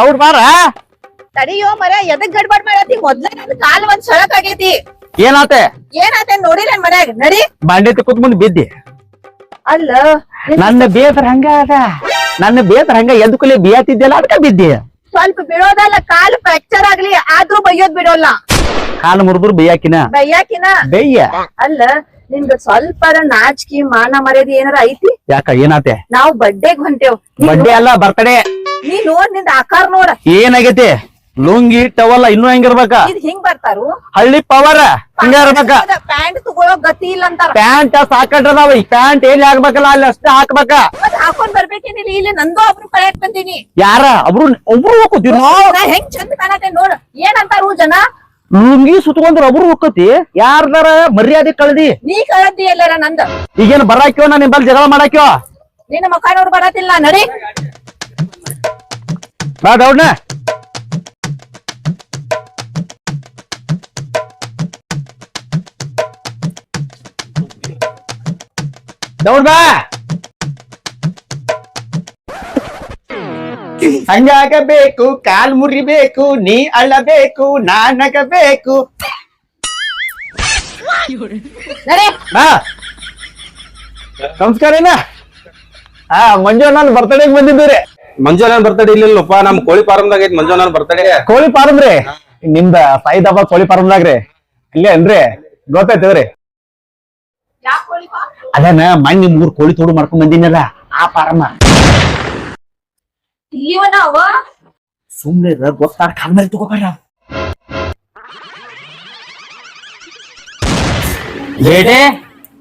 Gaud ಬಾರ ತಡಿಯೋ ಮರ ಎದಕ್ ಗಡ್ಬಡ್ ಮಾಡತಿ ಮೊದ್ಲೇ ನನ್ ಕಾಲ್ ಒಂದ್ ಸೊಳಕ್ ಆಗೈತಿ. ಏನಾತೆ? ಏನಾತೆ ನೋಡಿಲ್ಲ ಮನ್ಯಾಗ. ನಡಿ. ಬಾಂಡೆ ತಿಕ್ಕುತ್ ಮುಂದ್ ಬಿದ್ದಿ. ಅಲ್ಲ ನನ್ನ ಬೇಸರ ಹಂಗ ಅದ. ನನ್ನ ಬೇಸರ ಹಂಗ ಎದ್ಕುಲಿ ಬಿಯತಿದ್ದಿಲ್ಲ ಅದಕ್ಕೆ ಬಿದ್ದಿ. ಸ್ವಲ್ಪ ಬಿಡೋದಲ್ಲ ಕಾಲು ಫ್ರಾಕ್ಚರ್ ಆಗ್ಲಿ ಆದ್ರೂ ಬೈಯೋದ್ ಬಿಡೋಲ್ಲ. ಕಾಲು ಮುರಿದ್ರು ಬೈಯಾಕಿನ? ಬೈಯಾಕಿನ? ಬೈಯ. ಅಲ್ಲ ನಿನ್ಗ ಸ್ವಲ್ಪ ನಾಚಿಕೆ ಮಾನ ಮರ್ಯಾದೆ ಏನಾರ ಐತಿ? ಯಾಕ ಏನಾತೆ? ನಾವ್ ಬಡ್ಡೆಗ್ ಹೊಂಟೇವ್. ಬಡ್ಡೆ ಅಲ್ಲ ಬರ್ತಡೆ ನೀ ನೋಡ್ನಿಂದ ಆಕಾರ ನೋಡ. ಏನಾಗೈತಿ? ಲುಂಗಿ ಟವಲ್ಲ ಇನ್ನೂ ಹೆಂಗಿರ್ಬೇಕ? ಇದ್ ಹಿಂಗ್ ಬರ್ತಾರು? ಹಳ್ಳಿ ಪವರ್ ಹಂಗ ಇರ್ಬೇಕ? ಪ್ಯಾಂಟ್ ತಗೊಳೋ ಗತಿ ಇಲ್ಲ ಅಂತಾರ. ಪ್ಯಾಂಟ್ ಸಾಕಟ್ರದಾವ ಈ ಪ್ಯಾಂಟ್ ಏನ್ ಹಾಕ್ಬೇಕಲ್ಲ ಅಲ್ಲಿ ಅಷ್ಟೇ ಹಾಕ್ಬೇಕ. ಮತ್ ಹಾಕೊಂಡ್ ಬರ್ಬೇಕೇನಿಲ್ಲ ಇಲ್ಲಿ ನಂದು ಒಬ್ರು ಪ್ಯಾಂಟ್ ಬಂದೀನಿ. ಯಾರ? ಒಬ್ರು ಒಬ್ರು ಹೋಗ್ತೀವಿ ನಾ ಹೆಂಗ್ ಚಂದ ಕಾಣತ್ತೆ ನೋಡ ಏನಂತಾರು ಜನ? ಲುಂಗಿ ಸುತ್ಕೊಂಡ್ರ ಒಬ್ರು ಹೋಗ್ತಿ ಯಾರ್ದಾರ ಮರ್ಯಾದೆ ಕಳ್ದಿ? ನೀ ಕಳದಿ ಎಲ್ಲಾರ ನಂದ. ಈಗೇನ್ ಬರಾಕ್ಯೋ ನಾ ನಿಂಬಲ್ಲಿ ಜಗಳ ಮಾಡಾಕ್ಯೋ? ನಿನ್ನ ಮಕ್ಕ ನೋಡ್ ಬರತಿಲ್ಲ ನಡಿ. ಬಾ ದೌಡ್ನ. ದೌಡ್ ಬಾ. ಹಂಗಾಗಬೇಕು ಕಾಲ್ ಮುರಿಬೇಕು ನೀ ಅಳಬೇಕು ನಾನಗಬೇಕು ಬಾ. ನಮಸ್ಕಾರ ಏನ ಹಾ ಮಂಜು ನಾನು ಬರ್ತಡೇಗ್ ಬಂದಿದ್ದೀರಿ. ಮಂಜುನಾಥ್ ಬರ್ತಡೇ ಇಲ್ಲಪ್ಪ ನಮ್ ಕೋಳಿ ಫಾರ್ಮ್ದಾಗ ಐತಿ ಮಂಜುನಾಥ್ ಬರ್ತಡೇ ಕೋಳಿ ಫಾರ್ಮ್ ರೀ ನಿಮ್ದ ಸಾಯಿದಬ್ಬ ಕೋಳಿ ಫಾರ್ಮ್ದಾಗ ರೀ ಇಲ್ಲೇ ಏನ್ರಿ ಗೊತ್ತಾಯ್ತದ್ರಿ ಅದೇನ ಮಣ್ಣಿ ಮೂರ್ ಕೋಳಿ ತೋಡು ಮಾಡ್ಕೊಂಡ್ ಬಂದಿನಲ್ಲ ಆ ಫಾರ್ಮ ಇಲ್ಲಿವನ ಅವ ಸುಮ್ನೆ ಗೊತ್ತಾರ ಕಾಲ್ ಮೇಲೆ ತಗೋಬೇಡ बेटे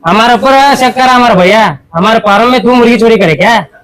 हमारे ऊपर शक करा हमारा भैया हमारे फार्म में तू मुर्गी चोरी करे क्या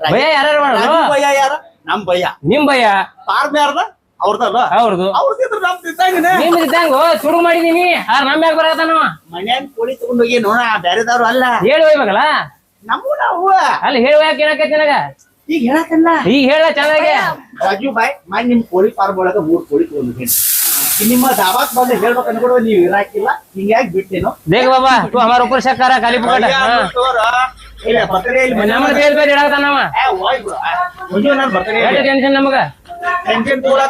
ಭಯ ಯಾರು ಭಯ ಯಾರ? ನಮ್ ಭಯ. ನಿಮ್ ಭಯ? ಫಾರ್ಮ್ ಯಾರ್ದ ಅವ್ರದಲ್ಲ ಅವ್ರದ್ದು. ಅವ್ರದ್ದು ಇದ್ರ ನಮ್ ಇದ್ದಂಗ ಶುರು ಮಾಡಿದೀನಿ. ಆರ್ ನಮ್ ಯಾಕೆ ಬರತಾನ ಮನ್ಯಾಗ ಕೋಳಿ ತಗೊಂಡ್ ಹೋಗಿ ನೋಡ ಬೇರೆದವ್ರು ಅಲ್ಲ. ಹೇಳಿ ಹೋಗ್ಬೇಕಲ್ಲ? ನಮಗೂ ನಾವು ಅಲ್ಲಿ ಹೇಳುವ ಯಾಕೆ ಹೇಳಕೈತಿ ನನಗ? ಈಗ ಹೇಳಕಲ್ಲ ಈಗ ಹೇಳ ಚೆನ್ನಾಗಿ. ರಾಜು ಬಾಯ್ ಮಾ ನಿಮ್ ಕೋಳಿ ಫಾರ್ಮ್ ಒಳಗ ಮೂರ್ ಕೋಳಿ ತಗೊಂಡು ನಿಮ್ಮ ದಾವಾಕ್ ಬಂದು ಹೇಳ್ಬೇಕು ಅನ್ಕೊಡುವ ನೀವ್ ಇರಾಕಿಲ್ಲ. ಹಿಂಗ್ಯಾಕ್ ಬಿಟ್ಟೇನು? ದೇಗ ಬಾಬಾ ತು ಹಮಾರ ಉಪರ್ ಶಕ್ಕಾರ ಕಾಲಿ ಪುಕಟ. ನಮ್ಮ ಬೇರೆ ನಮಗ? ಟೆನ್ಷನ್ ಅಲ್ಲೇ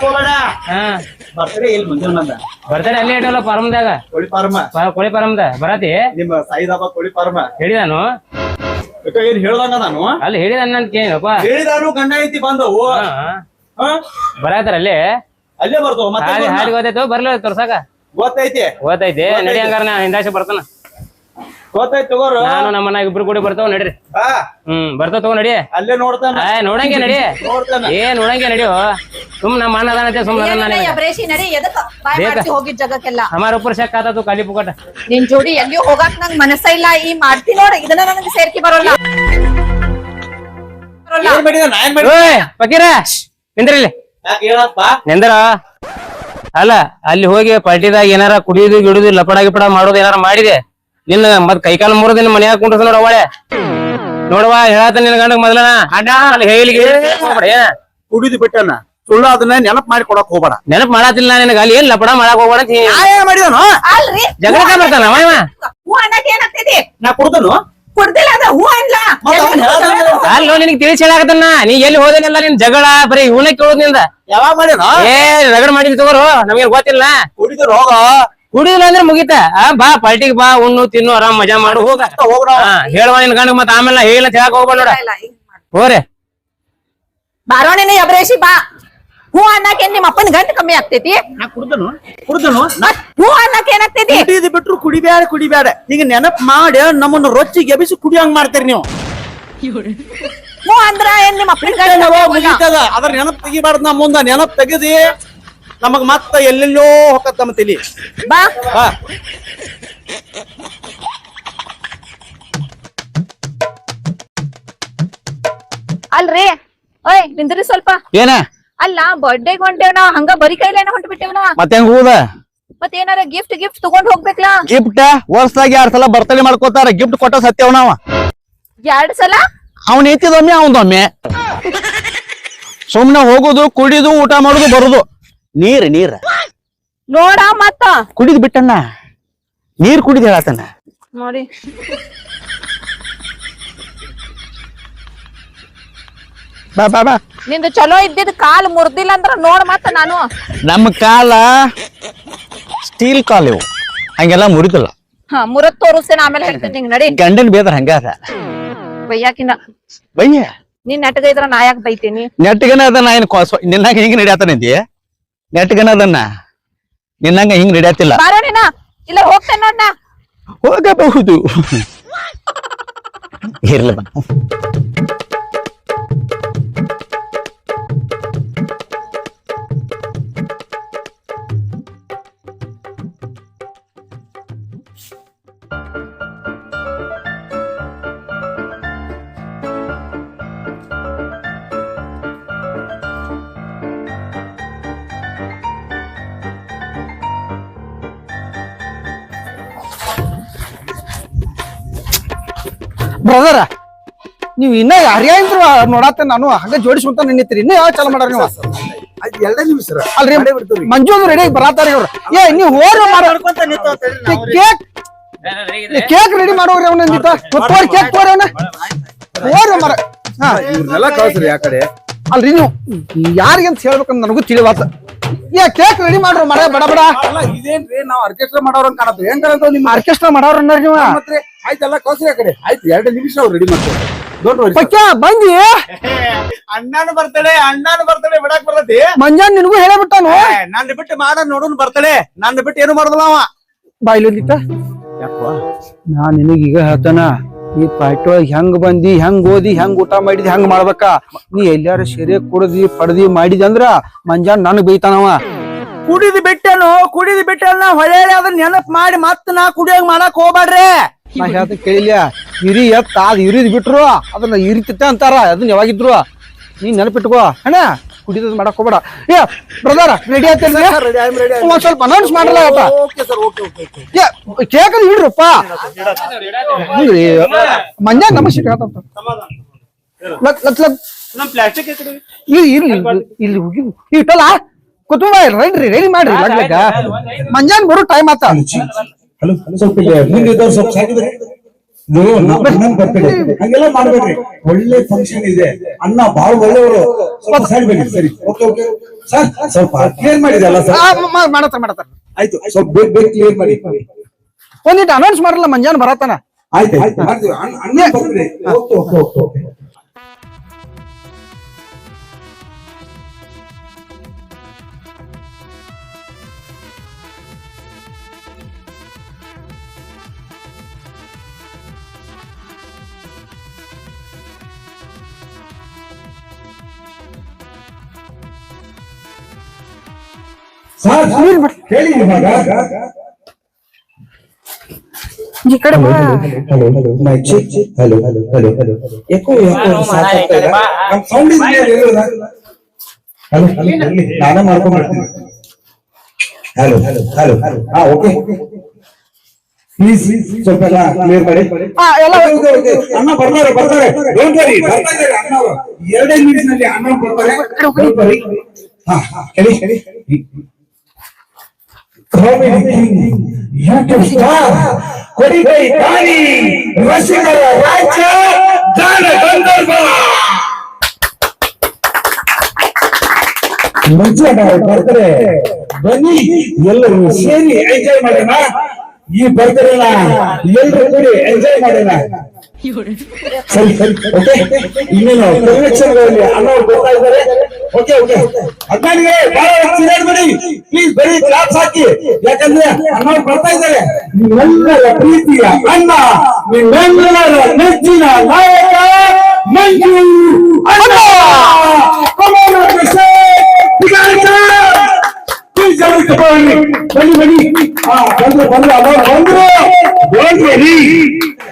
ಕೋಳಿ ಫಾರ್ಮ. ಕೋಳಿ ಫಾರ್ಮ್ದ? ಬರತಿ? ನಿಮ್ಮ ಸಾಯಿದಾಬ ಕೋಳಿ ಏನ್ ಹೇಳ್ದಂಗ ನಾನು? ಅಲ್ಲಿ ಹೇಳಿದ ಏನಪ್ಪ ಹೇಳಿದಾನು ಗಂಡ ಐತಿ ಬಂದವು. ಬರಾತಾರ ಅಲ್ಲೇ? ಅಲ್ಲೇ ಬರ್ತಾವ ಹಾಲಿಗೆ ಓದೈತೋ ಬರ್ಲ ತೋರ್ಸಾಕ? ಗೊತ್ತೈತಿ ಗೊತ್ತೈತಿ ನಡಿ ಹಂಗಾರ ನಾ ಹಿಂದಾಶೆ ಬರ್ತಾನ. ತಗೋರು. ನಮ್ಮ ಮನ್ಯಾಗ ಇಬ್ರು ಬರ್ತಾವ ನಡಿ. ಅಲ್ಲೇ ನಡಿಯೋ ಸುಮ್ ನಮ್ಮ ಅದಾನ ಉಪರ್ ಶಕ್ ಪುಕಟ. ನಿನ್ ಜೋಡಿ ಈ ಸೇರ್ಕಿ ನಿಂದ್ರ ಅಲ್ಲ ಅಲ್ಲಿ ಹೋಗಿ ಪಾರ್ಟಿದಾಗ ಏನಾರ ಕುಡಿಯುದು ಗಿಡುದು ಲಪಡ ಗಿಪಡ ಮಾಡೋದು ಏನಾರ ಮಾಡಿದೆ? ನಿನ್ನ ಮತ್ ಕೈಕಾಲ ಮೂರು ದಿನ ಮನ್ಯಾಗ ಕುಂಡ್ರಸ ನೋಡ ಅವಳೆ ನೋಡವಾ ಹೇಳತ್ತ ನಿನ್ ಗಂಡ ಮೊದಲನ. ಅಣ್ಣ. ಅಲ್ಲಿ ಹೇಳಿಗೆ ಕುಡಿದು ಬಿಟ್ಟನ. ಸುಳ್ಳು ಅದನ್ನ ನೆನಪ್ ಮಾಡಿ ಕೊಡಕ್ ಹೋಗ್ಬೇಡ. ನೆನಪ್ ಮಾಡತಿಲ್ಲ ನಿನಗ ಅಲ್ಲಿ ಏನ್ ಲಪಡ ಮಾಡಕ್ ಹೋಗ್ಬೇಡ ಮಾಡಿದನು? ಅಲ್ರಿ. ಜಗಳಕ್ಕ ಬರ್ತಾನ ಅವ ಇವ. ಹೂ ಅನ್ನಕ್ ಏನಾಗ್ತೈತಿ? ನಾ ಕುಡ್ದನು? ಕುಡ್ದಿಲ್ಲ ಅದ ಹೂ ಹೇಳ್ದಂಗೆ ಅಲ್ಲೋ ನಿನಗ್ ತಿಳಿಸಿ ಹೇಳಾಕತ್ತನ ನೀ ಎಲ್ಲಿ ಹೋದೇನಲ್ಲ ನಿನ್ ಜಗಳ? ಬರೀ ಇವನ ಕೇಳೋದ್ನಿಂದ. ಯಾವಾಗ ಮಾಡಿದ ಏ ರಗಡ್ ಮಾಡಿದ್ ತಗೋರು ನಮ್ಗೆ ಗೊತ್ತಿಲ್ಲ. ಕುಡಿದ್ರು ಹೋಗ ಕುಡಿದಿಲ್ಲ ಅಂದ್ರೆ ಮುಗಿತ. ಆ, ಬಾ ಪಾರ್ಟಿಗೆ ಬಾ ಉಣ್ಣು ತಿನ್ನು ಆರಾಮ್ ಮಜಾ ಮಾಡು. ಹೋಗ ಹೇಳುವ ನಿನ್ ಗಂಡ ಮತ್ತ ಆಮೇಲೆ ಹೇಳ ಹೇಳಕ್ ಹೋಗ್ಬೇಡ ನೋಡ. ಹೋರೆ ಬಾರೋಣಿನ ಯಬ್ರೇಶಿ ಬಾ. ಹೂ ಅನ್ನಕ್ಕೆ ಏನ್ ನಿಮ್ಮ ಅಪ್ಪನ ಗಂಟು ಕಮ್ಮಿ ಆಗ್ತೈತಿ. ನಾ ಕುಡ್ದನು ಕುಡ್ದನು. ಮತ್ ಹೂ ಅನ್ನಕ್ ಏನಾಗ್ತೈತಿ? ಕುಡಿದು ಬಿಟ್ರು ಕುಡಿಬ್ಯಾಡ ಕುಡಿಬ್ಯಾಡ. ಈಗ ನೆನಪ್ ಮಾಡಿ ನಮ್ಮನ್ನ ರೊಚ್ಚಿ ಗೆಬಿಸಿ ಕುಡಿಯಂಗ್ ಮಾಡ್ತೀರಿ ನೀವು. ಹೂ ಅಂದ್ರ ಏನ್ ನಿಮ್ಮ ಅಪ್ಪನ ಗಂಟು ಅದ್ರ ನೆನಪ್ ತೆಗಿಬಾರ್ದು ನಾ ಮುಂದ. ನೆನಪ್ ತೆಗದಿ ನಮಗ್ ಮತ್ತ ಎಲ್ಲೆಲ್ಲೋ ಹೊಕ್ಕತ್ ನಮ್ಮ ತಲಿ ಬಾ. ಬಾ. ಅಲ್ರಿ. ಓಯ್ ನಿಂದ್ರಿ ಸ್ವಲ್ಪ. ಏನ? ಅಲ್ಲ ಬರ್ಡೇ ಹೊಂಟೇವ್ ನಾವ್ ಹಂಗ ಬರಿ ಕೈಲೇನ ಹೊಂಟ್ ಬಿಟ್ಟೇವ್ ನಾವ್ ಮತ್ತೆ ಹೆಂಗ್ ಹೋದ? ಮತ್ ಏನಾರ ಗಿಫ್ಟ್ ಗಿಫ್ಟ್ ತಗೊಂಡ್ ಹೋಗ್ಬೇಕಲ್ಲ ಗಿಫ್ಟ್ ವರ್ಷದಾಗ ಎರಡ್ ಸಲ ಬರ್ತಡೇ ಮಾಡ್ಕೋತಾರ ಗಿಫ್ಟ್ ಕೊಟ್ಟ ಸತ್ಯವ್ ನಾವ ಎರಡ್ ಸಲ? ಅವ್ನ ಐತಿದೊಮ್ಮೆ ಅವನದೊಮ್ಮೆ. ಸುಮ್ನೆ ಹೋಗುದು ಕುಡಿದು ಊಟ ಮಾಡುದು ಬರುದು. ನೀರ್ ನೀರ್. ನೋಡ ಮತ್ತ. ಕುಡಿದ್ ಬಿಟ್ಟಣ್ಣ. ನೀರ್ ಕುಡಿದ್ ಹೇಳತನ ನೋಡಿ. ಬಾ ಬಾ ಬಾ. ನಿಂದು ಚಲೋ ಇದ್ದಿದ್ ಕಾಲ್ ಮುರ್ದಿಲ್ಲ ಅಂದ್ರ ನೋಡ್ ಮತ್ತ ನಾನು. ನಮ್ಮ ಕಾಲ ಸ್ಟೀಲ್ ಕಾಲ್ ಇವು. ಹಂಗೆಲ್ಲ ಮುರಿದಿಲ್ಲ. ಹಾ ಮುರತ್ ತೋರಿಸ್ತೇನೆ ಆಮೇಲೆ ಹೇಳ್ತೇನೆ ನಿಂಗ್ ನಡಿ. ಗಂಡನ್ ಬೇದ್ರ ಹಂಗ ಅದ. ಬೈಯಾಕಿನ. ಬಯ್ಯ ನೀನ್ ನೆಟ್ಟಗ ಇದ್ರ ನಾ ಯಾಕೆ ಬೈತೀನಿ? ಅದ ನಾ ಏನ್ ನಿನ್ನಂಗ ಹಿಂಗ್ ನಡಿಯತಾನಿದ್ದಿ ನೆಟ್ಗನ ಅದನ್ನ? ನಿನ್ನಂಗ ಹಿಂಗ್ ನಡಿಯತಿಲ್ಲ ಬಾರೋ ನೀನ. ಇಲ್ಲ ಹೋಗ್ತೇನೆ ಅಣ್ಣ ಹೋಗಬಹುದು. ಇರ್ಲಿ ಬಾ. ಬ್ರದರ್ ನೀವ್ ಇನ್ನ ಯಾರ್ಯಾಂದ್ರು ನೋಡತ್ತೆ ನಾನು? ಹಂಗ ಜೋಡಿಸ್ಕೊಂತ ನಿನ್ನಿತ್ತೀರಿ ಇನ್ನ ಯಾವ ಚಾಲ ಮಾಡ್ರಿ ನೀವು? ಎರಡೇ ನಿಮಿಷ ಸರ್. ಅಲ್ರಿ ಮಂಜು ಅವ್ರು ರೆಡಿ ಬರಾತಾರ ಇವ್ರು. ಏ ನೀವ್ ಹೋರಿ ಮಾರ ಕೇಕ್ ಕೇಕ್ ರೆಡಿ ಮಾಡೋರಿ ಅವ್ನ ನಿಂತ ಕೇಕ್ ತೋರಿ ಅವನ. ಹೋರಿ ಮಾರ ಹಾ ಇವ್ರನ್ನೆಲ್ಲ ಕಳ್ಸ್ರಿ ಆ ಕಡೆ. ಅಲ್ರಿ ನೀವು? ಯಾರಿಗಂತ ಹೇಳ್ಬೇಕಂತ ನನಗೂ ತಿಳಿವಾತ ಏ ಕೇಕ್ ರೆಡಿ ಮಾಡ್ರಿ ಮರ ಬಡ ಬಡ. ಅಲ್ಲ ಇದೇನ್ರಿ? ನಾವ್ ಆರ್ಕೆಸ್ಟ್ರಾ ಮಾಡೋರ್ ಕಾಣತ್ತೆ ಹೆಂಗ್ ಕಾಣತ್ತವ ನಿಮ್ ಆರ್ಕೆಸ್ಟ್ರಾ ಮಾಡಾರ ನೀವು? ಮತ್ತೆ ಆಯ್ತಲ್ಲ ಕಳ್ಸ್ರಿ ಆ ಕಡೆ. ಆಯ್ತು ಎರಡು ನಿಮಿಷ ಅವ್ರು ರೆಡಿ ಮಾಡ್ತಾರೆ. ಪಕ್ಕ ಬಂದಿ ಅಣ್ಣನ ಬರ್ತಡೆ ಅಣ್ಣನ ಬರ್ತಡೆ ಬಿಡಕ್ ಬರ್ತೈತಿ. ಮಂಜಾನ್ ನಿನಗೂ ಹೇಳಬಿಟ್ಟಾನು ನನ್ನ ಬಿಟ್ಟು ಮಾಡ ನೋಡೋನ್ ಬರ್ತಡೆ. ನನ್ನ ಬಿಟ್ಟು ಏನು ಮಾಡುದಿಲ್ಲ ಅವ? ಬಾಯ್ಲಿಂದಿತ್ತ? ನಾ ನಿನಗೀಗ ಹೇಳ್ತಾನ. ಈ ಪಾರ್ಟಿ ಒಳಗ್ ಹೆಂಗ್ ಬಂದಿ ಹೆಂಗ್ ಓದಿ ಹೆಂಗ್ ಊಟ ಮಾಡಿದಿ ಹೆಂಗ್ ಮಾಡ್ಬೇಕ? ನೀ ಎಲ್ಲಾರು ಸೆರೆ ಕುಡ್ದಿ ಪಡ್ದಿ ಮಾಡಿದಿ ಅಂದ್ರ ಮಂಜಾನ್ ನನಗ್ ಬೈತಾನವ ಕುಡಿದ್ ಬಿಟ್ಟನು ಕುಡಿದ್ ಬಿಟ್ಟನ ಹೊಳೆ ಅದನ್ನ ನೆನಪ್ ಮಾಡಿ ಮತ್ತ ನಾ ಕುಡಿಯೋಂಗ್ ಮಾಡಕ್ ಹೋಗ್ಬೇಡ್ರಿ ನಾ ಹೇಳ್ತ ಕೇಳಿಲ್ಲ ಇರಿ ಎತ್ತ ಅದ್ ಇರಿದ್ ಬಿಟ್ರು ಅದನ್ನ ಇರಿತಿತ್ತ ಅಂತಾರ ಅದನ್ನ ಯಾವಾಗಿದ್ರು. ನೀನ್ ನೆನಪಿಟ್ಕೋ ಅಣ್ಣ. ಕುಡಿದ್ ಮಾಡಕ್ ಹೋಗ್ಬೇಡ. ಏ ಬ್ರದರ್ ರೆಡಿ ಆಗ್ತೀನಿ ಒಂದ್ ಸ್ವಲ್ಪ ಅನೌನ್ಸ್ ಮಾಡಲ್ಲ ಆತ ಓಕೆ ಸರ್ ಓಕೆ ಓಕೆ ಏ ಕೇಕ್ ಇಡ್ರಪ್ಪ. ಇಲ್ರಿ ಮಂಜ ನಮಸ್ತೆ ಹೇಳ್ತಂತ ಲಕ್ ಲಕ್ ಲಕ್ ನಮ್ ಪ್ಲಾಸ್ಟಿಕ್ ಇಲ್ಲಿ ಇಲ್ಲಿ ಇಲ್ಲಿ ಹೋಗಿ. ಇಟ್ಟಲ್ಲ? ಕುಟುಂಬ ರೆಡಿ ರೆಡಿ ಮಾಡ್ರಿ ಲಗ್ಲಕ್ಕ ಮಂಜಾನ್ ಬರೋ ಟೈಮ್ ಆತ. ಹಲೋ ಸ್ವಲ್ಪ ಮುಂದೆ ಸ್ವಲ್ಪ ಸಾಕಿದ್ರೆ? ಬರ್ತೀರಿ. ಹಂಗೆಲ್ಲ ಮಾಡ್ಬೇಡ್ರಿ. ಒಳ್ಳೆ ಫಂಕ್ಷನ್ ಇದೆ. ಅಣ್ಣ ಬಹಳ ಒಳ್ಳೆಯವರು. ಸ್ವಲ್ಪ ಸೈಡ್ ಬನ್ನಿ. ಸರಿ. ಓಕೆ ಓಕೆ ಸರ್ ಸ್ವಲ್ಪ ಕ್ಲಿಯರ್ ಮಾಡಿದಲ್ಲ ಸರ್? ಮಾಡತ್ತಾರ ಮಾಡತ್ತಾರ ಆಯ್ತು. ಸ್ವಲ್ಪ ಬೇಗ ಬೇಗ ಕ್ಲಿಯರ್ ಮಾಡಿ. ಒಂದಿಟ್ಟು ಅನೌನ್ಸ್ ಮಾಡಲ್ಲ ಮಂಜಾನ್ ಬರತ್ತಾನ? ಆಯ್ತು ಆಯ್ತು. ಮಾಡ್ತೀವಿ. ಅಣ್ಣ ಅಣ್ಣ ಬರ್ತೀರಿ. ಓಕೆ ಓಕೆ ಓಕೆ ಹೇಳಿ ಇವಾಗ ಈ ಕಡೆ ಬಾ. Hello hello check hello hello hello hello echo echo ಸಾಕಾಗ್ತಾ ಇದೆ ನಮ್ ಸೌಂಡ್ ಇದೆ ಹಲೋ ಹಲೋ ಇರ್ಲಿ, ನಾನೇ ಮಾಡ್ಕೊಂಡ್ ಬರ್ತೀನಿ ಹಲೋ ಹಲೋ ಹಲೋ ಹಾ ಓಕೆ ಪ್ಲೀಸ್ ಸ್ವಲ್ಪ ಎಲ್ಲ ಕ್ಲಿಯರ್ ಮಾಡಿ. ಅಣ್ಣ ಬರ್ತಾರೆ ಬರ್ತಾರೆ ಡೋಂಟ್ ವರಿ ಬರ್ತಾ ಇದ್ದಾರೆ ಅಣ್ಣ ಅವರು ಎರಡೇ ನಿಮಿಷದಲ್ಲಿ ಅಣ್ಣ ಬರ್ತಾರೆ ಹಾ, ಹೇಳಿ ಹೇಳಿ ಕಾಮಿಡಿ ಕಿಂಗ್ ಯೂಟ್ಯೂಬ್ ಸ್ಟಾರ್ ಕೊಡಿಗೈ ದಾನಿ ರಸಿಕರ ರಾಜ್ಯ ಗಾನ ಗಂಧರ್ವ ಮುಂಚೆ ನಾವು ಬರ್ತಾರೆ ಬನ್ನಿ ಎಲ್ಲರೂ ಸೇರಿ ಎಂಜಾಯ್ ಮಾಡೋಣ ಈ ಬರ್ತಾರಲ್ಲ ಎಲ್ಲರೂ ಕೂಡಿ ಎಂಜಾಯ್ ಮಾಡೋಣ ಸರಿ ಸರಿ. ಓಕೆ ಇನ್ನೇನು? ಕನ್ವೆನ್ಷನ್ಗಳಲ್ಲಿ ಅಣ್ಣವ್ರು ಬರ್ತಾ ಇದ್ದಾರೆ. ಓಕೆ ಓಕೆ ಅಣ್ಣನಿಗೆ ಬಹಳ ಚಿರಾಡ್ಬೇಡಿ ಪ್ಲೀಸ್ ಬರೀ ಕ್ಲಾಪ್ಸ್ ಹಾಕಿ. ಯಾಕಂದ್ರೆ ಅಣ್ಣವ್ರು ಬರ್ತಾ ಇದ್ದಾರೆ. ನಿಮ್ಮೆಲ್ಲರ ಪ್ರೀತಿಯ ಅಣ್ಣ ನಿಮ್ಮೆಲ್ಲರ ನೆಚ್ಚಿನ ನಾಯಕ ಮಂಜು ಅಣ್ಣ! ಬನ್ನಿ ಬನ್ನಿ ಹಾ ಬಂದ್ರು ಬಂದ್ರು ಅಲ್ಲ ಬಂದ್ರು. Don't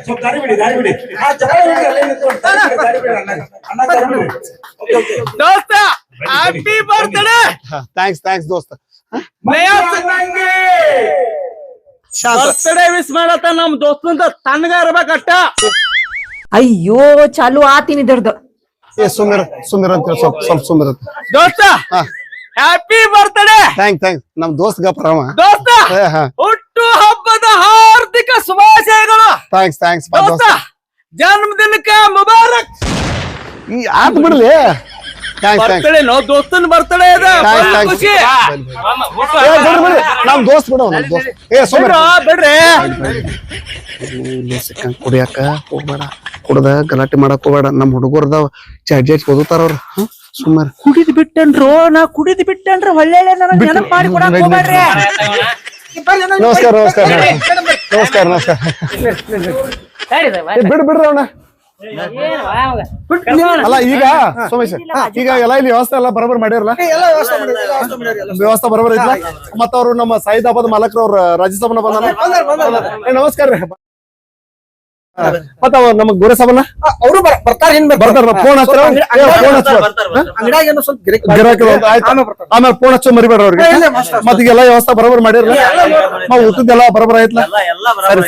ಸ್ವಲ್ಪ ದಾರಿ ಬಿಡಿ ದಾರಿ ಬಿಡಿ. ಆ ಜಾಗ ಬಿಡಿ, ಅಲ್ಲೇ ನಿಂತ್ಕೊಂಡು ದಾರಿ ಬಿಡಿ, ದಾರಿ ಬಿಡಿ ಅಣ್ಣ. ಅಣ್ಣ ದಾರಿ ಬಿಡಿ. Okay, okay. ದೋಸ್ತ ಹ್ಯಾಪಿ ಬರ್ತ್ಡೇ ಥ್ಯಾಂಕ್ಸ್ ಥ್ಯಾಂಕ್ಸ್ ದೋಸ್ತ. ಬರ್ತ್ಡೇ ವಿಶ್ ಮಾಡತ್ತ ನಮ್ ದೋಸ್ತಂದ ತಣ್ಣಗ ಇರ್ಬೇಕಟ್ಟ. ಅಯ್ಯೋ ಚಾಲು ಆತೀನಿ ಇದ್ರದ್ದು ಏ ಸುಂದರ ಸುಂದರ ಅಂತ ಹೇಳಿ ಸ್ವಲ್ಪ ಸ್ವಲ್ಪ ಸುಂದರ ದೋಸ್ತ ಹ್ಯಾಪಿ ಬರ್ತ್ಡೇ ಥ್ಯಾಂಕ್ ಥ್ಯಾಂಕ್ಸ್ ನಮ್ ದೋಸ್ತ್ ಗಪ್ರವ ದೋಸ್ತ! ಏ ಹಾ. ಹುಟ್ಟು ಹಬ್ಬದ ಹಾರ್ದಿಕ ಶುಭಾಶಯಗಳು! ಥ್ಯಾಂಕ್ಸ್ ಥ್ಯಾಂಕ್ಸ್ ದೋಸ್ತ ಜನ್ಮದಿನಕ್ಕೆ ಮುಬಾರಕ್! ಈ ಆತ್ ಬಿಡ್ಲಿ. ಥ್ಯಾಂಕ್ಸ್ ಥ್ಯಾಂಕ್ಸ್ ಬರ್ತಡೇ ನೋ ದೋಸ್ತನ್ ಬರ್ತಡೇ ಇದೆ ಥ್ಯಾಂಕ್ಸ್ full ಥ್ಯಾಂಕ್ಸ್ ಖುಷಿ. ಏ ಬಿಡ್ರಿ ಬಿಡ್ರಿ. ನಮ್ ದೋಸ್ತ್ ಬಿಡವ್ ನಮ್ ದೋಸ್ತ್. ಏ ಸುಂದರ ಬಿಡ್ರಿ ಇಲ್ಲಿ ಸಿಕ್ಕಂಗ್ ಕುಡಿಯಾಕ ಹೋಗ್ಬೇಡ. ಕುಡ್ದ ಗಲಾಟೆ ಮಾಡಕ್ ಹೋಗ್ಬೇಡ. ನಮ್ ಹುಡುಗರ್ದಾವ ಚಾರ್ಜ್ ಓದುತ್ತಾರ ಅವ್ರ. ಸುಮಾರು ಕುಡಿದ್ ಬಿಟ್ಟನ್ರು ನಾ ಕುಡಿದ್ ಬಿಟ್ಟನ್ರಿ ಒಳ್ಳೆ ನನಗ್ ನೆನಪ್ ಮಾಡಿ ಕೊಡಕ್ ಹೋಗ್ಬೇಡ್ರಿ ನಮಸ್ಕಾರ ನಮಸ್ಕಾರ ನಮಸ್ಕಾರ ನಮಸ್ಕಾರ ಏ, ಬಿಡ್ ಬಿಡ್ರಿ ಅವನ ಅಲ್ಲ ಈಗ ಸೋಮೇಶ್ ಈಗ ಎಲ್ಲ ಇಲ್ಲಿ ವ್ಯವಸ್ಥೆ ಎಲ್ಲ ಬರೋಬರ್ ಮಾಡಿರಲ್ಲ ವ್ಯವಸ್ಥೆ ಬರೋಬರ್ ಐತ್ಲ ಮತ್ತ ಅವ್ರು ನಮ್ಮ ಸಾಯಿದಾಬಾದ್ ಮಾಲಕ್ರ ಅವ್ರ ರಾಜ್ಯಸಭಾ ಬಂದ ನಮಸ್ಕಾರ ರೀ ಮತ್ತ ಆ, ಅವ್ರು ಬರ್- ಬರ್ತಾರ ಫೋನ್ ಹಚ್ಚಾರ? ಫೋನ್ ಹಚ್ಚಾರ? ಅಂಗಡಿಯಾಗ ಏನೋ ಸ್ವಲ್ಪ ಗಿರಾಕಿ ಗಿರಾಕಿ ಒಂದು ಆಯ್ತು. ಆಮೇಲೆ ಫೋನ್ ಹಚ್ಚೋ ಮರಿಬೇಡ ಅವ್ರಿಗೆ. ಮತ್ತ ಈಗೆಲ್ಲ ವ್ಯವಸ್ಥೆ ಬರೋಬರ್ ಮಾಡಿರಲ್ಲ ನಾವು ಊಟದ್ದೆಲ್ಲ ಬರೋಬರ್ ಆಯ್ತಲ್ಲ?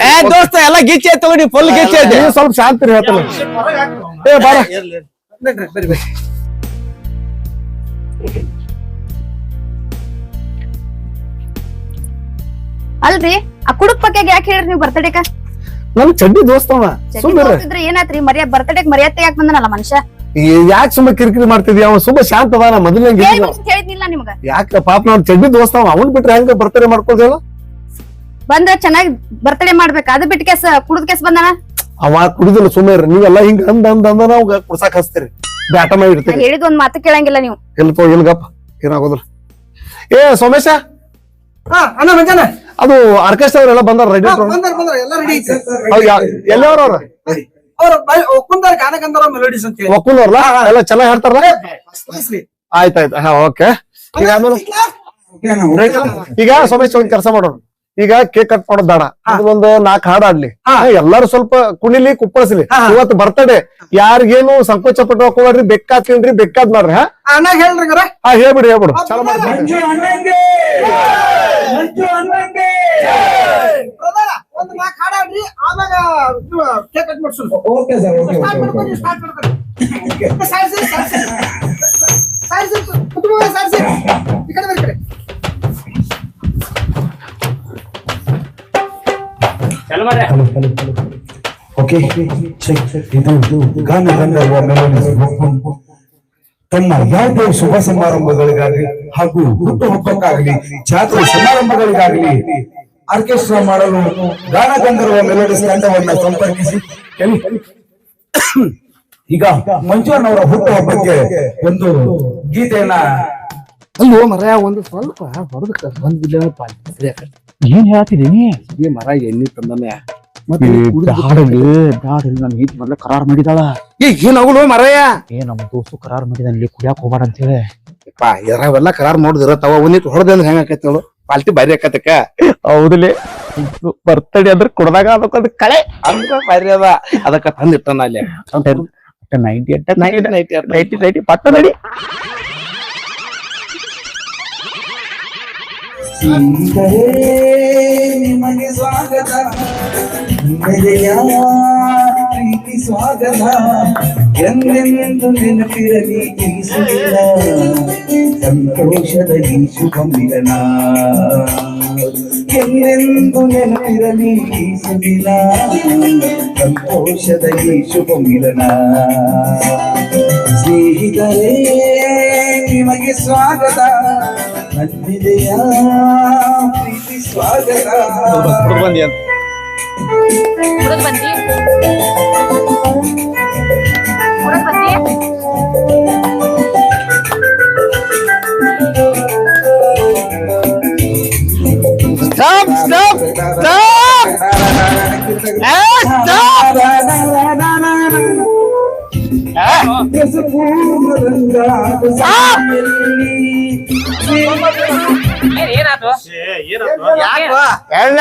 ಏ ದೋಸ್ತ ಎಲ್ಲ ಗಿಚ್ಚಿ ಐತ್ ತಗೊಂಡಿ ಫುಲ್ ಗಿಚ್ಚಿ ಐತಿ ನೀವು ಸ್ವಲ್ಪ ಶಾಂತಿ ಹೇಳ್ತಾನೆ. ಏ ಬಾರ. ಅಲ್ರಿ ಆ ಕುಡುಕ್ ಬಗ್ಗೆ ಯಾಕೆ ಹೇಳ್ರಿ ನೀವು ಬರ್ತಡೇಕ ನನ್ ಚಡ್ಡಿ ದೋಸ್ತವ ಸುಮ್ಮನೆ ಏನಾತ್ರಿ? ಮರ್ಯಾ ಬರ್ತಡೇಕ್ ಮರ್ಯಾದೆ ಯಾಕೆ ಬಂದನಲ್ಲ ಮನುಷ್ಯ? ಯಾಕೆ ಸುಮ್ಮನೆ ಕಿರಿಕಿರಿ ಮಾಡ್ತಿದ್ಯ ಅವ? ಸುಮ್ಮ ಶಾಂತ ಅದಾನ ಮೊದಲಂಗೆ ಹೇಳಿ ಹೇಳಿದ್ನಿಲ್ಲ ನಿಮ್ಗ? ಯಾಕ ಪಾಪ ನಾವ್ ಚಡ್ಡಿ ದೋಸ್ತವ ಅವನ್ ಬಿಟ್ರೆ ಹೆಂಗ ಬರ್ತಡೆ ಮಾಡ್ಕೊಳ್ದೇವ ಬಂದ ಚೆನ್ನಾಗಿ ಬರ್ತಡೇ ಮಾಡ್ಬೇಕ. ಅದ್ ಬಿಟ್ಟು ಕೆಸ ಕುಡ್ದ ಕೆಸ ಬಂದನ? ಅವ ಕುಡಿದಿಲ್ಲ ಸುಮ್ಮನೆ ನೀವೆಲ್ಲ ಹಿಂಗ ಅಂದ ಅಂದ ಅಂದ ನಾವ್ ಕುಡ್ಸಾಕ್ ಹಚ್ತೀರಿ. ಬ್ಯಾಟ ಮಾಡಿ ನಾ ಇಡ್ತೀರಿ ಹೇಳಿದ ಒಂದ್ ಮಾತು ಕೇಳಂಗಿಲ್ಲ ನೀವು. ಎಲ್ಪ ತೋ ಏನಾಗೋದ್ರ ಏ ಸೋಮೇಶ ಅಣ್ಣ ಮಂಜಾನ ಅದು ಆರ್ಕೆಸ್ಟ್ರಾ ಅವರೆಲ್ಲ ಬಂದಾರ ರೆಡಿ ಬಂದಾರ ಬಂದಾರ ಎಲ್ಲ ರೆಡಿ ಐತಿ. ಎಲ್ಲವ್ರ ಅವ್ರ? ಅವ್ರ ಒಕ್ಕುಂದಾರ ಗಾನ ಗಂಧರ್ವ ಮೆಲೋಡಿಸ್ ಅಂತ ಹೇಳಿ. ಎಲ್ಲ ಚೆನ್ನಾಗಿ ಹೇಳ್ತಾರ First class ಆಯ್ತಾಯ್ತು. ಹಾ ಓಕೆ ಈಗ ಆಮೇಲೆ ಈಗ ಸೋಮೇಶ್ ಒಂದ್ ಕೆಲಸ ಮಾಡೋಣ ಈಗ ಕೇಕ್ ಕಟ್ ಮಾಡೋದ್ ಬೇಡ. ಒಂದು ನಾಲ್ಕು ಹಾಡ್ ಆಡ್ಲಿ. ಎಲ್ಲಾರು ಸ್ವಲ್ಪ ಕುಣಿಲಿ ಕುಪ್ಪಳಿಸ್ಲಿ. ಇವತ್ತು ಬರ್ತಡೆ ಯಾರಿಗೇನು ಸಂಕೋಚ ಪಟ್ಟು ಹಾಕೋಬೇಡ್ರಿ ಬೆಕ್ಕಾದ್ ತಿನ್ರಿ ಬೆಕ್ಕಾದ್ ಮಾಡ್ರಿ ಹಾ? ಆ, ಸರ್ ಸರ್ ಹಂಗಾರ. ಹಾ ಹೇಳ್ಬಿಡಿ ಹೇಳ್ಬಿಡು. ಚಲೋ ಮಾಡಿ ಓಕೆ ಇದು ಗಾನ ಗಂಧರ್ವ ಮೆಲೋಡಿಸ್ ಯಾವುದೇ ಶುಭ ಸಮಾರಂಭಗಳಿಗಾಗಲಿ ಹಾಗೂ ಹುಟ್ಟುಹಬ್ಬಕ್ಕಾಗಲಿ ಜಾತ್ರೆ ಸಮಾರಂಭಗಳಿಗಾಗಲಿ ಆರ್ಕೆಸ್ಟ್ರಾ ಮಾಡಲು ಗಾನ ಗಂಧರ್ವ ಮೆಲೋಡಿಸ್ ತಂಡವನ್ನು ಸಂಪರ್ಕಿಸಿ? ಈಗ ಮಂಜುವಣ್ಣವರ ಹುಟ್ಟುಹಬ್ಬಕ್ಕೆ ಒಂದು ಗೀತೆಯನ್ನ ಅಲ್ಲೋ ಮರ ಒಂದು ಸ್ವಲ್ಪ ಹೊರದಕ್ಕೆ ಬಂದಿಲ್ಲ ಏನ್ ಹೇಳ್ತಿದೀನಿ ಏ ಮರ ಎಣ್ಣಿ ತಂದನೆ ಈದ್ ಮೊದ್ಲ ಕರಾರ್ ಮಾಡಿದಾಳ ಏ ಏನಾಗುಲು ಮರಯ್ಯ ಏ ನಮ್ಮ ದೋಸ್ತು ಕರಾರ್ ಮಾಡಿದಾನಲ್ಲಿ ಕುಡಿಯಾಕ ಹೋಗ್ಬೇಡ ಅಂತ ಹೇಳಿ ಪಾ ಇದ್ರಾವೆಲ್ಲ ಕರಾರ್ ನೋಡಿದ್ರ ತವ ಒಂದಿಟ್ಟು ಹೊಡೆದ ಅಂದ್ರೆ ಹೆಂಗ ಆಕೈತಿ ನೋಡು ಪಾಲ್ಟಿ ಬಾರಿ ಆಕತಕ್ಕ ಹೌದಲಿ ಬರ್ತಡೆ ಅಂದ್ರೆ ಕುಡ್ದಾಗ ಅದ್ ಕಳೆ ಅಂದ್ರ ಬಾರಿ ಅದ ಅದಕ್ಕ ತಂದಿಟ್ಟನ ಅಲ್ಲಿ ನೈಂಟಿ ನೈಂಟಿ ನೈಂಟಿ ನೈಟಿ ಪಟ್ಟ ನಡಿ ನಿಮಗೆ ಸ್ವಾಗತ ನಿಮ್ಮದೆಯ ಪ್ರೀತಿ ಸ್ವಾಗತ ಎಂದೆಂದು ನೆನಪಿರಲಿ ತಿಳಿಸಲಿಲ್ಲ ಸಂತೋಷದ ಈ ಶುಭ ಮಿಲನ ಎಂದೆಂದು ನೆನಪಿರಲಿ ಈ ಸುದಿನ ಸಂತೋಷದ ಈ ಶುಭ ಮಿಲನ ಸ್ನೇಹಿತರೇ ನಿಮಗೆ ಸ್ವಾಗತ ನನ್ನಿದೆಯ ಪ್ರೀತಿ ಸ್ವಾಗತ ಬಂದಿ ಅಂತ ಕುಡದ್ ಬಂದಿ ಕುಡದ್ ಬಂದಿ ಏನಾತು ಎಲ್ಲ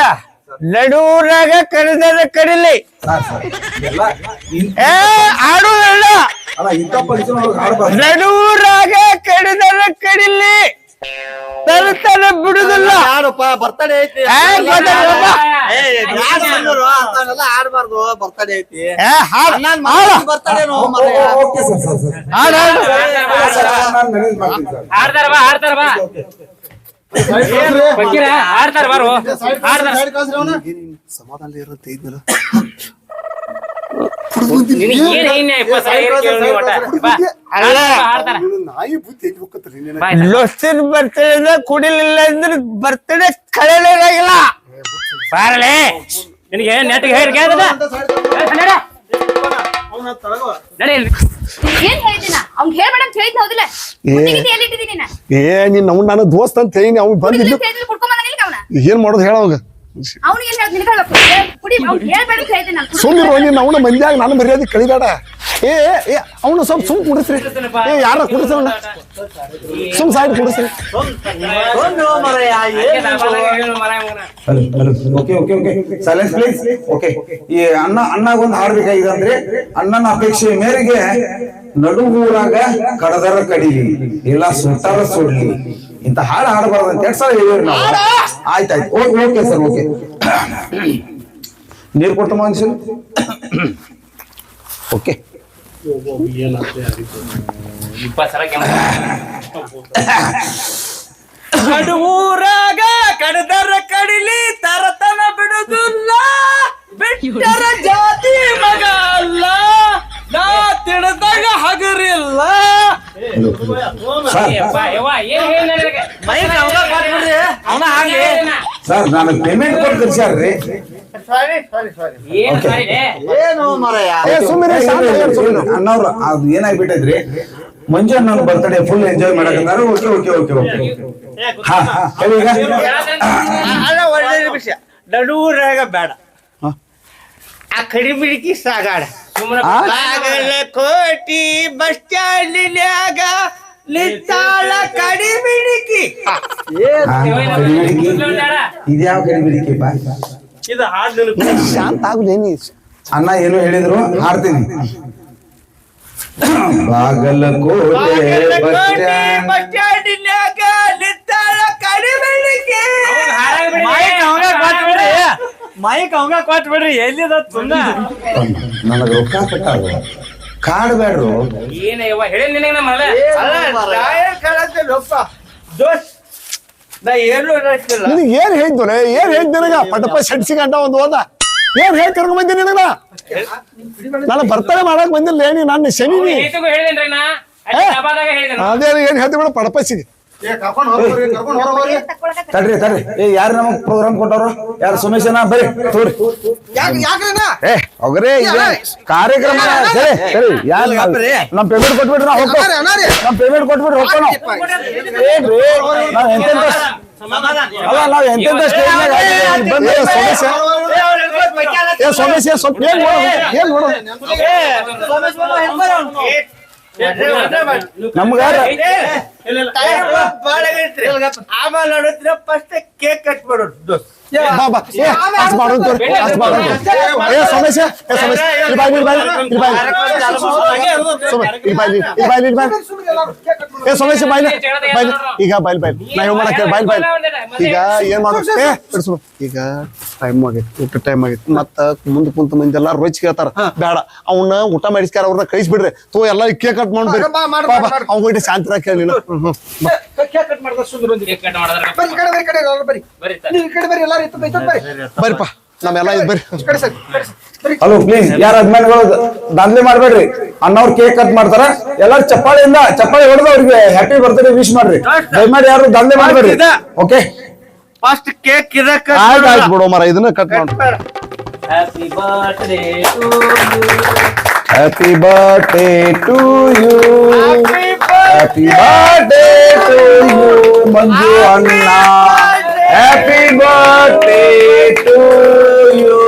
ನಡೂರಾಗ ಕರೆದರೆ ಕರಿಲಿ ಏ ಆಡುದಲ್ಲ ನಡೂರಾಗ ಕಡಿದರ ಕಡಿಲಿ. ತರುತ್ತಾನೆ ಬಿಡುದಿಲ್ಲ ಯಾರಪ್ಪ ಬರ್ತಡೇ ಐತಿ ಏ, ಗೊತ್ತಾಗಲ್ಲಪ್ಪ. ಆಡ್ಬಾರ್ದು ಬರ್ತಡೇ ಐತಿ ಏ, ಹಾಡ್- ಹಾಡ. ಬರ್ತಡೇನು ಓಕೆ ಸರ್ ಸರ್ ಸರ್ ಹಾಡ್, ಹಾಡ್. ನಾನು ಮ್ಯಾನೇಜ್ ಮಾಡ್ತೀನಿ ಸರ್ ಆಡ್ತಾರ ಬಾ ಆಡ್ತಾರ ಬಾ ಫಕೀರ ಆಡ್ತಾರ ಬಾರು ಆಡ್ತಾರ ನಿನಗೆ ಇರುತ್ತೆ ಏನ್ ಇಪ್ಪತ್ತು ಸಾವಿರ ಏನ್ ಕೇಳು ನೀ ಒಟ್ಟ? ಬಾ, ಆಡ್ತಾರ ಬಾ, ಆಡ್ತಾರ. ಬಾ, ಆಯ್ತಾ? ಲೊಸ್ತಿನ ಬರ್ತಡೇ ಕುಡಿಲಿಲ್ಲ ಅಂದ್ರೆ ಬರ್ತಡೇ ಕಳೆಯಲಾಗಿಲ್ಲ ಬಾರಲೆ. ನಿನಗೆ ನೆಟ್ಗೆ ಅವ್ನ್ ನೀನ್? ದೋಸ್ತ್ ಅಂತ ಹೇಳಿ ಅವ್ನು ಬಂದ್ ಇಲ್ಲಿ ಹೇಳಿದ್ರೆ ಕುಡ್ಕೊಂಡ್ ಬಂದ ಏನ್ ಮಾಡೋದು ಹೇಳ ಅವಾಗ. ನಾನು. ಸುಮ್ಮಿರೋ ನೀನ್ ಅವನ ಮಂದ್ಯಾಗ ನಾನು ಮರ್ಯಾದೆ ಕಳಿಬೇಡ. ಏ ಏ ಅವನು ಸ್ವಲ್ಪ ಸುಮ್ ಕುಡಿಸ್ರಿ ಏ ಯಾರ ಕುಡಿಸೋಣ ಸುಮ್ ಕುಡಿಸ್ರಿ okay okay okay. Silence please okay. ಈ ಅಣ್ಣ ಅಣ್ಣಗ ಒಂದು ಹಾಡ್ಬೇಕಾಗಿದೆ ಅಂದ್ರೆ ಅಣ್ಣನ ಅಪೇಕ್ಷೆ ಮೇರೆಗೆ ನಡುಗೂರಾಗ ಕಡದರ ಕಡಿಲಿ. ಇಲ್ಲ ಸುತ್ತಾರ ಸುಡ್ಲಿ. ಇಂತ ಹಾಡು ಹಾಡಬಾರ್ದು ಅಂತ ಎಷ್ಟು ಸಲ ಹೇಳಿವ್ರಿ ನಾವು. ಆಯ್ತಾಯ್ತು. Okay okay sir okay. ನೀರು ಕೊಡ್ತಮ್ಮ ಮನುಷ್ಯರು? ಓಕೆ. ಇಪ್ಪತ್ತು ಸಲ ಏ ಸುಮ್ಮಿರಿ ಪೇಮೆಂಟ್ ಕೊಟ್ಟು ಸುಮ್ಮಿರು. ಅಣ್ಣವ್ರ ಅದು ಏನಾಗ್ಬಿಟ್ಟೈತ್ರಿ ಮಂಜು ನನ್ನ ಬರ್ತಡೇ ಫುಲ್ ಎಂಜಾಯ್ ಮಾಡಕತ್ತಾರ ಓಕೆ ಓಕೆ ಓಕೆ ಓಕೆ ಹಾ ಹಾ ಹೇಳಿ ಈಗ. ಅಲ್ಲ ಒಳ್ಳೆ ವಿಷಯ ನಡುವರಾಗ ಬೇಡ. ಆ ಕಡಿಮಿಡಿಕಿ ಸಾಗಾಡ. ಕೋಟಿ ಬಸ್ ಸ್ಟ್ಯಾಂಡಿನ್ಯಾಗ ನಿತ್ತಾಳ ಕಡಿಮಿಡಿಕಿ ಇದ್ಯಾವ ಕಡಿಮಿಡಿಕಿ ಬಾ ಇದು ಹಾಡು ಶಾಂತ ಆಗುದೇನಿ ಅಣ್ಣ ಏನು ಹೇಳಿದ್ರು ಹಾಡ್ತೀನಿ ಬಾಗಲಕೋಟೆ ಬಸ್ ಸ್ಟ್ಯಾಂಡ್ ಮೈಕ್ ಅವಂಗ ಕೊಟ್ ಬಿಡ್ರಿ ಎಲ್ಲಿದ ಸುಮ್ಮನೆ ನನಗೆ ರೊಕ್ಕ ಕಟ್ಟಾಗ. ಕಾಡ್ಬೇಡ್ರು. ಹೇಳಿ ನಿನಗೆ ನಾ ಮೊದಲೇ. ದೋಸ್ತ್ ನಾ ಏನು ನಿನಗೆ ಏನ್ ಹೇಳ್ತೀನಿ ನಿನಗ? ಪಟಪ ಸಡ್ಸಿ ಗಂಟ ಒಂದು ಹೋದ. ಏನ್ ಹೇಳಿ ಕರ್ಕೊಂಡ್ ಬಂದಿ ನಿನಗ? ನಾನು ಬರ್ತಾರೆ ಮಾಡಕ್ ಬಂದಿಲ್ಲ ಏನಿ ನನ್ನ ಶನಿ ಅದೇ ಏನ್ ಹೇಳ್ತಿ ಬಿಡ ಪಡಪಸಿಗೆ ತಡ್ರಿ ತಡ್ರಿ ಏ ಯಾರು ನಮಗ್ ಪ್ರೋಗ್ರಾಮ್ ಕೊಟ್ಟವ್ರು ಯಾರು ಸುಮೇಶನ ಬರ್ರಿ ತೋರಿ ಏ ಅವ್ರೆ ಕಾರ್ಯಕ್ರಮ ಸರಿ ಸರಿ ಯಾರು ನಮ್ ಪೇಮೆಂಟ್ ಕೊಟ್ಬಿಡ್ರಿ ನಾವು ಹೋಗ್ತೇವೆ ನಮ್ ಪೇಮೆಂಟ್ ಕೊಟ್ಬಿಡ್ರಿ ಹೋಗ್ತೇವೆ ನಾವು ಏನ್ರಿ ನಾವ್ ಎಂತೆಂತ ಅಲ್ಲ ನಾವ್ ಎಂತೆಂತ ಸ್ಟೇಜ್ನಾಗ ಬಂದು ಸಮಸ್ಯೆ ಏ ಸಮಸ್ಯೆ ಸ್ವಲ್ಪ ಏನ್ ನೋಡೋದು ಏನ್ ನೋಡೋದು ನಮ್ಗ ಆಮೇಲೆ ನೋಡಿದ್ರೆ ಫಸ್ಟ್ ಕೇಕ್ ಕಟ್ ಮಾಡೋದು ದೋಸ್ತ್. ಬಾ ಬಾ ಏ ಅಷ್ಟ್ ಮಾಡೋದು ತೋರಿ ಅಷ್ಟ್ ಮಾಡೋದು ಏ ಸಮಸ್ಯೆ ಏ ಸಮಸ್ಯೆ ಇಲ್ಲಿ ಬಾಯ್ ಇಲ್ಲಿ ಬಾಯ್ ಇಲ್ಲಿ ಬಾಯ್ ಇಲ್ಲಿ ಬಾಯ್ ಇಲ್ಲಿ ಬಾಯ್ ಇಲ್ಲಿ ಬಾಯ್ ಏ ಈಗ ನಾ ಏನ್ ಮಾಡಕ್ಕೆ ಬಾಯ್ಲಿ ಬಾಯ್ಲಿ ಈಗ ಏನ್ ಮಾಡೋದು ಏ ಬಿಡ್ಸು ಈಗ ಟೈಮ್ ಆಗೈತಿ ಊಟ ಟೈಮ್ ಆಗೈತಿ ಮತ್ತ ಮುಂದ್ ಕುಂತ ಮಂದಿ ಎಲ್ಲಾ ರೋಚ್ ಕೇಳ್ತಾರ ಬೇಡ ಅವನ್ನ ಊಟ ಮಾಡಿಸ್ಕಾರ ಅವ್ರನ್ನ ಕಳಿಸ್ಬಿಡ್ರಿ ತೋ ಎಲ್ಲ ಕೇಕ್ ಕಟ್ ಮಾಡ್ಬೇಕು ಅವ್ನ ಕೇಳಿ. ಕೇಕ್ ಕಟ್ ಸುಂದರ ಈ ಕಡೆ ಬರೀ ಕಡೆ ಎಲ್ಲಾರು ಬರ್ರಿ ಬರ್ರಿಪ್ಪ ನಮ್ಮೆಲ್ಲ ಇದು ಬರ್ರಿ. ಹಲೋ ಪ್ಲೀಸ್ ಯಾರ ಅಭಿಮಾನಿಗಳು ದಾಂಧಲೆ ಮಾಡ್ಬೇಡ್ರಿ. ಅಣ್ಣವ್ರು ಕೇಕ್ ಕಟ್ ಮಾಡ್ತಾರ. ಎಲ್ಲಾರು ಚಪ್ಪಾಳಿಯಿಂದ ಚಪ್ಪಾಳಿ ಹೊಡೆದು ಅವ್ರಿಗೆ ಹ್ಯಾಪಿ ಬರ್ತ್ಡೇ ವಿಶ್ ಮಾಡ್ರಿ. ದಯಮಾಡಿ ಯಾರು ದಂಧೆ ಮಾಡ್ಬೇಡ್ರಿ. ಓಕೆ ಫಸ್ಟ್ ಕೇಕ್ ಇದಕ್ಕೆ ಆಯ್ತು ಆಯ್ತು ಬಿಡು ಮರ ಇದನ್ನ ಕಟ್ ಮಾಡು. Happy birthday to happy birthday to you happy birthday to you Manju ಅಣ್ಣ. Happy birthday to you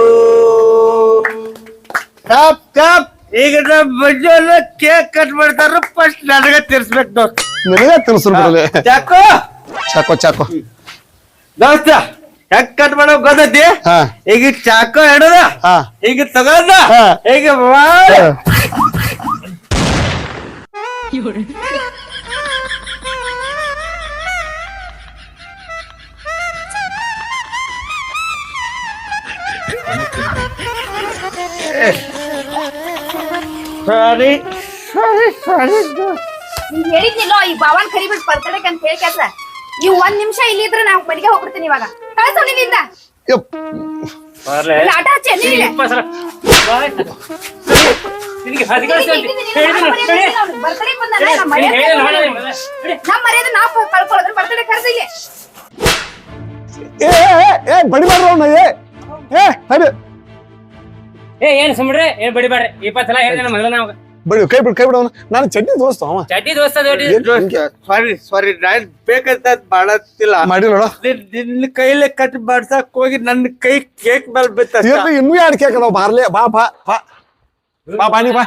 cup cup ಈಗ ನಮ್ಮ ಕೇಕ್ ಕಟ್ ಮಾಡ್ತಾರ ಫಸ್ಟ್ ನನಗ ತಿರ್ಸ್ಬೇಕು ದೋಸ್ತ. ನಿನಗೆ ತಿನ್ಸಲ್ ಬಿಡಲೆ. ಚಾಕು. ಚಾಕೋ ಚಾಕೋ. ದೋಸ್ತ ಹೆಂಗ್ ಕಟ್ ಮಾಡೋ ಗೊತ್ತೈತಿ ಹಾ. ಈಗ ಚಾಕು ಹಿಡದ. ಹಾ. ಈಗ ತಗೊಂಡ. ಹಾ. ಈಗ ಮಾಡಿ ಸಾರಿ ಸಾರಿ ಸಾರಿ ನೀವ್ ಹೇಳಿದ್ನಿಲ್ಲೋ ಈ ಬಾವನ್ ಕರಿಬಿಟ್ಟು ಬರ್ತಡಕ್ಕೆ ಅಂತ ಹೇಳಿ ಕೆಲ್ಸ ನೀವು ಒಂದ್ ನಿಮಿಷ ಇಲ್ಲಿ ಇದ್ರೆ ನಾವು ಮನೆಗೆ ಹೋಗ್ಬಿಡ್ತೀನಿ ಇವಾಗ. ಕಳ್ಸೋ ನಿನ್ನಿಂದ. ಯಪ್. ಇಲ್ಲ, ಆಟ ಹಚ್ಚಿ ಅಲ್ಲಿ ಇಲ್ಲಿ. ನಿನಗೆ ಹದಿಗಳು ಬರ್ತಡೇ ಬಂದಲ್ಲ ನಮ್ಮ ಮರ್ಯಾದೆ ನಮ್ಮ ಮರ್ಯಾದೆ ನಾವು ಕಳ್ಕೊಳೋದ್ರ ಬರ್ತಡೇ ಕರೆದಿಲ್ಲ ಏ ಏ, ಏ, ಏ ಬಡಿಬಾರ್ದು ಏ. ಏ ಅರೆ ಏ ಏನ್ ಸುಮ್ರಿ ಏನ್ ಬಡಿಬೇಡ್ರಿ ಇಪ್ಪತ್ತು ಸಲ ಹೇಳಿದ ಮೊದಲ ನಾವು ಬಡಿ ಕೈ ಬಿಡು ಕೈ ಬಿಡು ಅವ್ನ. ನಾನು ಚಟ್ನಿ ದೋಸ್ತ ಅವ. ಚಡ್ಡಿ ದೋಸ್ತ ಸಾರಿ ಸಾರಿ ನಾನ್ ಬೇಕಂತ ಮಾಡತ್ತಿಲ್ಲ. ಮಾಡಿ ನೋಡ. ನಿನ್- ನಿನ್ನ ಕೈಲೇ ಕಟ್ ಮಾಡ್ಸಕ್ ಹೋಗಿ ನನ್ನ ಕೈ ಕೇಕ್ ಮೇಲೆ ಬಿತ್ತ ಇರ್ಲಿ ಇನ್ನೂ ಎರಡು ಕೇಕ್ ಅದಾವ. ಬಾರ್ಲೆ ಬಾ ಬಾ ಬಾ. ಬಾ ಬಾ ನೀ ಬಾ.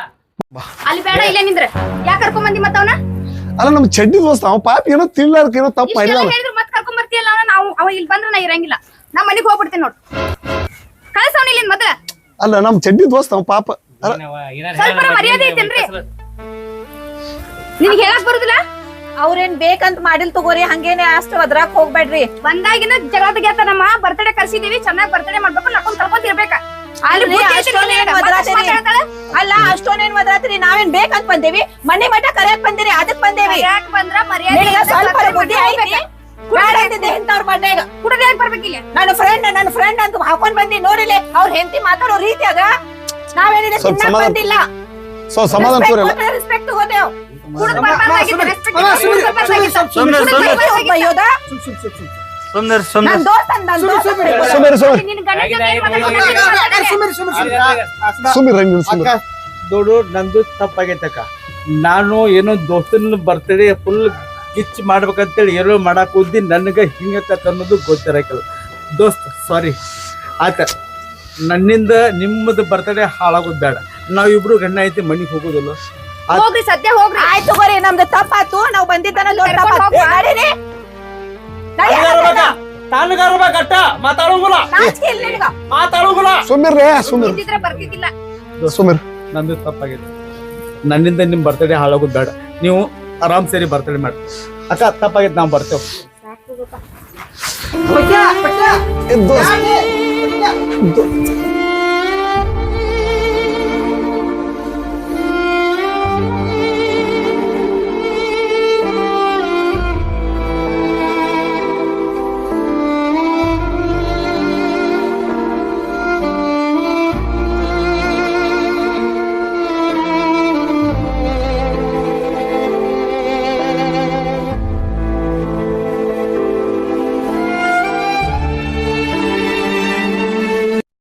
ಅಲ್ಲಿ ಬೇಡ ಇಲ್ಲೇ ನಿಂದ್ರೆ. ಯಾಕೆ ಕರ್ಕೊಂಡ್ ಬಂದಿ ಮತ್ತವನ ಅಲ್ಲ ನಮ್ ಚಡ್ಡಿ ದೋಸ್ತ ಅವ. ಪಾಪ ಏನೋ ತಿನ್ಲಾರ್ಕ ಏನೋ ತಪ್ಪು ಮಾಡಿದ ಇಷ್ಟೆಲ್ಲ ಹೇಳಿದ್ರು ಮತ್ ಕರ್ಕೊಂಡ್ ಬರ್ತೀಯಲ್ಲ ಅವ್ನ? ನಾವು ಅವ ಇಲ್ಲಿ ಬಂದ್ರೆ ನಾ ಇರಂಗಿಲ್ಲ. ನಾ ಮನೆಗೆ ಹೋಗ್ಬಿಡ್ತೀನಿ ನೋಡು. ಕಳ್ಸವನ ಇಲ್ಲಿಂದ ಮೊದಲ ಅಲ್ಲ ನಮ್ ಚಡ್ಡಿ ದೋಸ್ತ ಅವ ಪಾಪ. ಸ್ವಲ್ಪ ಮರ್ಯಾದೆ ಐತೇನ್ರಿ? ನಿನಗೆ ಹೇಳಕ್ ಬರುದಿಲ್ಲ? ಅವ್ರೇನ್ ಬೇಕಂತ ಮಾಡಿಲ್ ತಗೋರಿ ಹಂಗೇನೆ ಅಷ್ಟು ಅದ್ರಾಕ್ ಹೋಗ್ಬೇಡ್ರಿ. ಬಂದಾಗಿನ ಜಗಳ ತೆಗಿಯತ್ತ ನಮ್ಮ ಬರ್ತಡೇ ಕರ್ಸಿದೀವಿ ಚೆನ್ನಾಗಿ ಬರ್ತಡೇ ಮಾಡ್ಬೇಕು ನಕ್ಕೊಂಡ್ ಕರ್ಕೊಂಡ್ ಇರ್ಬೇಕ? ಅಲ್ಲಿ ಅಲ್ರಿ, ಅಷ್ಟೊಂದೇನ್. ಅಲ್ಲ ಅಷ್ಟೊಂದೇನ್ ಮದ್ರಾತ್ರಿ ನಾವೇನ್ ಬೇಕಂತ ಬಂದೇವಿ. ಮನೆ ಮಠ ಕರೆಯಕ್ ಬಂದಿರಿ ಅದಕ್ ಬಂದೇವಿ. ಯಾಕ್ ಬಂದ್ರ ಮರ್ಯಾದೆ ನಿನಗ ಸ್ವಲ್ಪ ಬುದ್ಧಿ ಮಾಡ್ಕೊಂಡ್ ಐತಿ? ಬರ್ಬೇಕಿಲ್ಲ ನನ್ನ ಫ್ರೆಂಡ್ ನನ್ನ ಫ್ರೆಂಡ್ ಅಂತ ಹಾಕೊಂಡ್ ಬಂದಿ ನೋಡಿಲೆ ಅವ್ರ ಹೆಂಡತಿ ಮಾತಾಡೋ ರೀತಿ ಅದ ಬಂದಿಲ್ಲ ಸೊ ಸಮಾಧಾನ ರೆಸ್ಪೆಕ್ಟ್ ಸುಂದರ್ ಸುಂದರ್ ನೋಡು ನಂದು ತಪ್ಪಾಗೈತಕ್ಕ ನಾನು ಏನೋ ದೋಸ್ತನ್ ಬರ್ತಡೇ ಫುಲ್ ಕಿಚ್ ಮಾಡ್ಬೇಕಂತೇಳಿ ಏನೋ ಮಾಡಕ್ ಉದ್ದಿ ನನಗೆ ಹಿಂಗತ್ತ ಅನ್ನೋದು ಗೊತ್ತಿರಕಿಲ್ಲ. ದೋಸ್ತ್ ಸಾರಿ ಆತ ನನ್ನಿಂದ ನಿಮ್ಮದು ಬರ್ತಡೇ ಹಾಳಾಗೋದು ಬೇಡ. ನಾವಿಬ್ರು ಗಂಡ ಐತಿ ಮನೆಗೆ ಹೋಗೋದಿಲ್ಲ. ಹೋಗ್ರಿ ಸದ್ಯ ಹೋಗ್ರಿ. ಆಯ್ತು ತಗೋರಿ ನಮ್ದು ತಪ್ಪಾತು ನಾವು ಬಂದಿದ್ದನ ದೊಡ್ಡ ಕರ್ಕೊಂಡ್ ತಪ್ಪಾತು ಹೋಗ್ಬಾ. ನಡೀರಿ. ನಡಿ, ತಾನುಗಾರಬೇಕಟ್ಟ ಮಾತಾಡೋಂಗಿಲ್ಲ. ನಾಚಿಕೆ ಇಲ್ಲ ನಿನಗ. ಮಾತಾಡೋಂಗಿಲ್ಲ ಸುಮ್ಮಿರ್ರಿ ಸುಮ್ಮಿರ್ ಇದ್ದಿದ್ರೆ ಬರ್ತಿದ್ದಿಲ್ಲ. ಸುಮ್ಮಿರ್ ನಂದು ತಪ್ಪಾಗಿದೆ. ನನ್ನಿಂದ ನಿಮ್ ಬರ್ತಡೇ ಹಾಳಾಗೋದು ಬೇಡ. ನೀವು ಆರಾಮ್ ಸೇರಿ ಬರ್ತಡೇ ಮಾಡಿ ಅಕ್ಕ ತಪ್ಪಾಗೈತೆ ನಾವು ಬರ್ತೇವೆ ಏ, ದೋಸ್ತ್